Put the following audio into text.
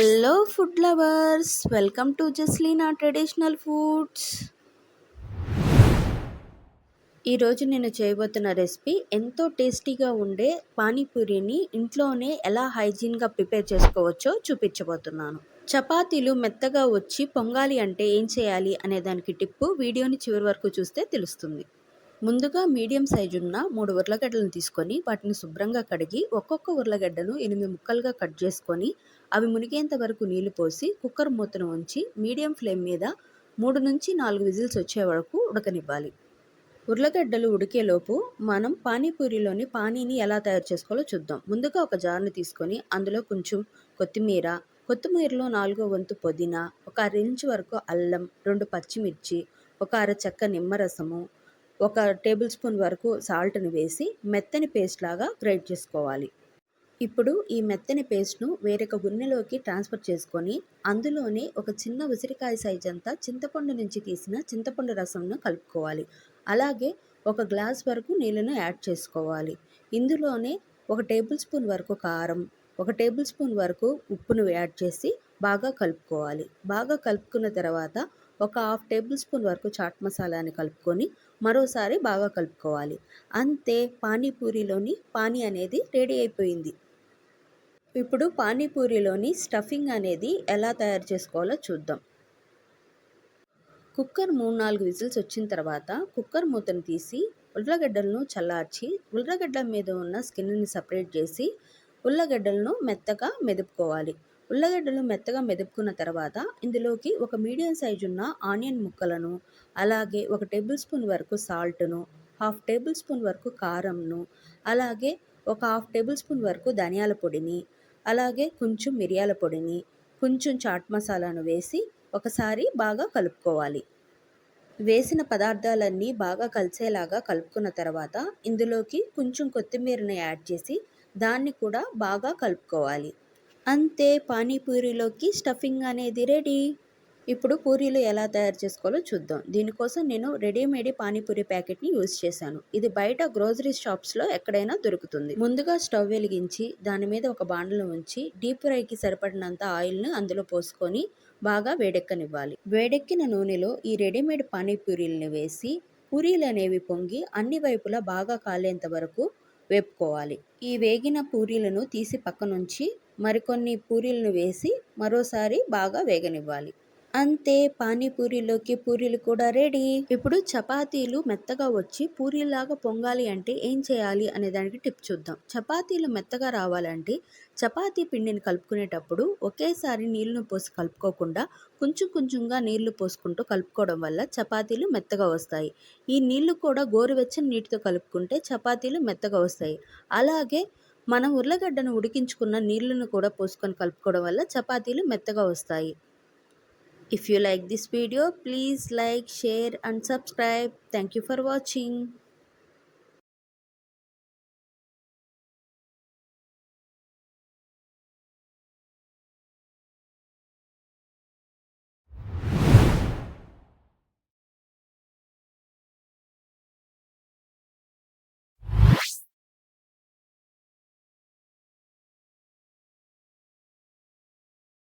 Hello food lovers welcome to Jaslina traditional foods ఈరోజు నేను చేయబోతున్న రెసిపీ ఎంతో టేస్టీగా ఉండే పానీపూరిని ఇంట్లోనే ఎలా హైజీన్గా ప్రిపేర్ చేసుకోవచ్చో చూపించబోతున్నాను. చపాతీలు మెత్తగా వచ్చి పొంగాలి అంటే ఏం చేయాలి అనే దానికి టిప్పు వీడియోని చివరి వరకు చూస్తే తెలుస్తుంది. ముందుగా మీడియం సైజు ఉన్న మూడు ఉర్లగడ్డలను తీసుకొని వాటిని శుభ్రంగా కడిగి ఒక్కొక్క ఉర్లగడ్డను ఎనిమిది ముక్కలుగా కట్ చేసుకొని అవి మునిగేంత వరకు నీళ్ళు పోసి కుక్కర్ మూతను ఉంచి మీడియం ఫ్లేమ్ మీద మూడు నుంచి నాలుగు విజిల్స్ వచ్చే వరకు ఉడకనివ్వాలి. ఉర్లగడ్డలు ఉడికేలోపు మనం పానీపూరిలోని పానీని ఎలా తయారు చేసుకోవాలో చూద్దాం. ముందుగా ఒక జార్ని తీసుకొని అందులో కొంచెం కొత్తిమీర కొత్తిమీరలో నాలుగో వంతు పుదీనా ఒక అర ఇంచు వరకు అల్లం రెండు పచ్చిమిర్చి ఒక అర చెక్క నిమ్మరసము ఒక టేబుల్ స్పూన్ వరకు సాల్ట్ని వేసి మెత్తని పేస్ట్ లాగా గ్రైండ్ చేసుకోవాలి. ఇప్పుడు ఈ మెత్తని పేస్ట్ను వేరొక గిన్నెలోకి ట్రాన్స్ఫర్ చేసుకొని అందులోనే ఒక చిన్న ఉసిరికాయ సైజ్ అంతా చింతపండు నుంచి తీసిన చింతపండు రసంను కలుపుకోవాలి. అలాగే ఒక గ్లాస్ వరకు నీళ్ళను యాడ్ చేసుకోవాలి. ఇందులోనే ఒక టేబుల్ స్పూన్ వరకు కారం ఒక టేబుల్ స్పూన్ వరకు ఉప్పును యాడ్ చేసి బాగా కలుపుకోవాలి. బాగా కలుపుకున్న తర్వాత ఒక హాఫ్ టేబుల్ స్పూన్ వరకు చాట్ మసాలాని కలుపుకొని మరోసారి బాగా కలుపుకోవాలి. అంతే పానీపూరిలోని పానీ అనేది రెడీ అయిపోయింది. ఇప్పుడు పానీపూరిలోని స్టఫింగ్ అనేది ఎలా తయారు చేసుకోవాలో చూద్దాం. కుక్కర్ మూడు నాలుగు విజిల్స్ వచ్చిన తర్వాత కుక్కర్ మూతను తీసి ఉల్లగడ్డలను చల్లార్చి ఉల్లగడ్డ మీద ఉన్న స్కిన్ని సపరేట్ చేసి ఉల్లగడ్డలను మెత్తగా మెదుపుకోవాలి. ఉల్లగడ్డలు మెత్తగా మెదుపుకున్న తర్వాత ఇందులోకి ఒక మీడియం సైజు ఉన్న ఆనియన్ ముక్కలను అలాగే ఒక టేబుల్ స్పూన్ వరకు సాల్ట్ను హాఫ్ టేబుల్ స్పూన్ వరకు కారంను అలాగే ఒక హాఫ్ టేబుల్ స్పూన్ వరకు ధనియాల పొడిని అలాగే కొంచెం మిరియాల పొడిని కొంచెం చాట్ మసాలాను వేసి ఒకసారి బాగా కలుపుకోవాలి. వేసిన పదార్థాలన్నీ బాగా కలిసేలాగా కలుపుకున్న తర్వాత ఇందులోకి కొంచెం కొత్తిమీరని యాడ్ చేసి దాన్ని కూడా బాగా కలుపుకోవాలి. అంతే పానీపూరిలోకి స్టఫింగ్ అనేది రెడీ. ఇప్పుడు పూరీలు ఎలా తయారు చేసుకోవాలో చూద్దాం. దీనికోసం నేను రెడీమేడ్ పానీపూరి ప్యాకెట్ని యూజ్ చేశాను. ఇది బయట గ్రోసరీ షాప్స్లో ఎక్కడైనా దొరుకుతుంది. ముందుగా స్టవ్ వెలిగించి దాని మీద ఒక బాండలు ఉంచి డీప్ ఫ్రైకి సరిపడినంత ఆయిల్ని అందులో పోసుకొని బాగా వేడెక్కనివ్వాలి. వేడెక్కిన నూనెలో ఈ రెడీమేడ్ పానీపూరీలను వేసి పూరీలు అనేవి పొంగి అన్ని వైపులా బాగా కాలేంత వరకు వేపుకోవాలి. ఈ వేగిన పూరీలను తీసి పక్కనుంచి మరికొన్ని పూరీలను వేసి మరోసారి బాగా వేగనివ్వాలి. అంతే పానీపూరిలోకి పూరీలు కూడా రెడీ. ఇప్పుడు చపాతీలు మెత్తగా వచ్చి పూరీలాగా పొంగాలి అంటే ఏం చేయాలి అనే దానికి టిప్ చూద్దాం. చపాతీలు మెత్తగా రావాలంటే చపాతీ పిండిని కలుపుకునేటప్పుడు ఒకేసారి నీళ్ళను పోసి కలుపుకోకుండా కొంచెం కొంచెంగా నీళ్ళు పోసుకుంటూ కలుపుకోవడం వల్ల చపాతీలు మెత్తగా వస్తాయి. ఈ నీళ్ళు కూడా గోరువెచ్చని నీటితో కలుపుకుంటే చపాతీలు మెత్తగా వస్తాయి. అలాగే మనం ఉర్లగడ్డను ఉడికించుకున్న నీళ్ళను కూడా పోసుకొని కలుపుకోవడం వల్ల చపాతీలు మెత్తగా వస్తాయి. If you like this video, please like, share and subscribe. Thank you for watching.